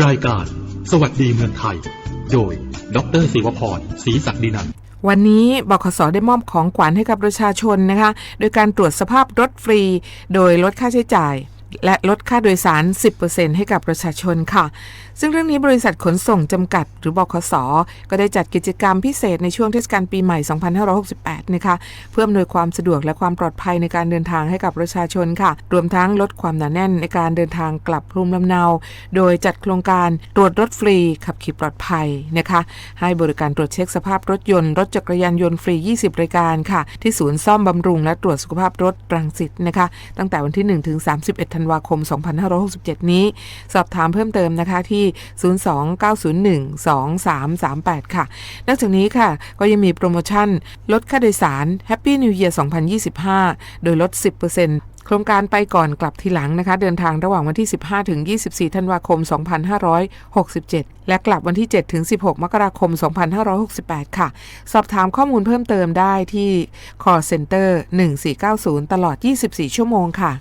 รายการ สวัสดีเมืองไทย โดย ดรศิวพรศรีศักดินันวันนี้บขสได้มอบของขวัญให้กับประชาชนนะคะ โดยการตรวจสภาพรถฟรี โดยลดค่าใช้จ่าย และลดค่าโดยสาร 10%ให้กับประชาชนค่ะ ซึ่งเรื่องนี้บริษัทขนส่งจำกัด หรือบขสก็ได้จัดกิจกรรมพิเศษในช่วงเทศกาลปีใหม่ 2568 นะคะ เพื่ออำนวยความสะดวกและความปลอดภัยในการเดินทางให้กับประชาชนค่ะ รวมทั้งลดความหนาแน่นในการเดินทางกลับภูมิลำเนา โดยจัดโครงการตรวจรถฟรีขับขี่ปลอดภัยนะคะ ให้บริการตรวจเช็คสภาพรถยนต์รถจักรยานยนต์ฟรี 20 รายการค่ะ ที่ศูนย์ซ่อมบำรุงและตรวจสุขภาพรถรังสิตนะคะ ตั้งแต่วันที่ 1 ถึง 31ธันนวาคม 2567 นี้ สอบถามเพิ่มเติมนะคะที่ 029012338 ค่ะ นอกจากนี้ค่ะ ก็ยังมีโปรโมชั่น ลดค่าโดยสาร Happy New Year 2025 โดยลด 10%โครงการไปก่อนกลับทีหลังนะคะ เดินทางระหว่างวันที่ 15 ถึง 24 ธันวาคม 2567 และกลับวันที่ 7 ถึง 16 มกราคม 2568 ค่ะ สอบถามข้อมูลเพิ่มเติมได้ที่ call center 1490 ตลอด 24 ชั่วโมงค่ะ